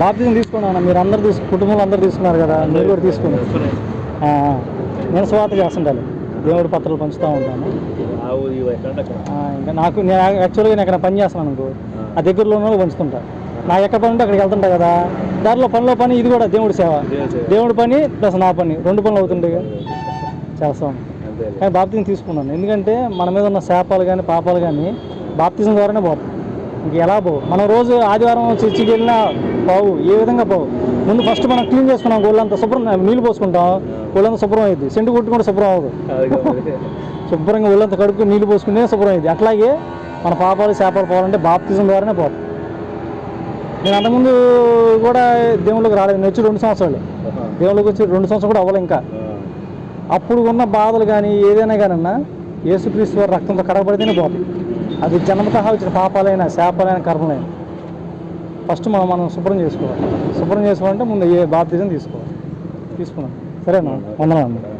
బాప్తిజం తీసుకున్నాను మీరు అందరు తీసుకు కుటుంబంలో అందరు తీసుకున్నారు కదా మీరు కూడా తీసుకుని ఆ, నేను స్వాత చేస్తుంటాను. దేవుడి పత్రాలు పంచుతూ ఉంటాను. ఇంకా నాకు నేను యాక్చువల్గా నేను ఎక్కడ పని చేస్తున్నాను అనుకో ఆ. దగ్గరలో ఉన్న వాళ్ళు పంచుతుంటా. నాకు ఎక్కడ పని ఉంటే అక్కడికి వెళ్తుంటా కదా దారిలో పనిలో పని ఇది కూడా దేవుడి సేవ. దేవుడి పని ప్లస్ నా పని రెండు పనులు అవుతుంటాయి చేస్తాం. కానీ బాప్తిజం తీసుకున్నాను. ఎందుకంటే మన మీద ఉన్న శాపాలు కానీ పాపాలు కానీ బాప్తిజం ద్వారానే పోతాయి. ఇంక ఎలా పోవు? మనం రోజు ఆదివారం చర్చికి వెళ్ళినా పోవు ఏ విధంగా పోవు? ముందు ఫస్ట్ మనం క్లీన్ చేసుకున్నాం ఒళ్ళంతా శుభ్రం నీళ్ళు పోసుకుంటాం ఒళ్ళంతా శుభ్రం అయింది సెంటు కొట్టుకుంటే శుభ్రం అవ్వదు. శుభ్రంగా ఒళ్ళంతా కడుక్కు నీళ్ళు పోసుకునే శుభ్రం అయింది అట్లాగే మన పాపాలు శాపాలు పోవాలంటే బాప్తిజం ద్వారానే పోతాం. నేను అంతకుముందు కూడా దేవుళ్ళకి రాలేదు. నేను వచ్చి రెండు సంవత్సరాలు. దేవుళ్ళకి వచ్చి రెండు సంవత్సరాలు కూడా అవ్వలే ఇంకా. అప్పుడు ఉన్న బాధలు కానీ ఏదైనా కానీ అన్న యేసుక్రీస్తు వారి రక్తంతో కడగబడితేనే పోతుంది అది జన్మతహా వచ్చిన పాపాలైన శాపాలైన కర్మలైన. ఫస్ట్ మనం మనం శుభ్రం చేసుకోవాలి. శుభ్రం చేసుకోవాలంటే ముందు ఏ బాప్తిజం తీసుకోవాలి. తీసుకున్నాం. సరేనా? వందనాలు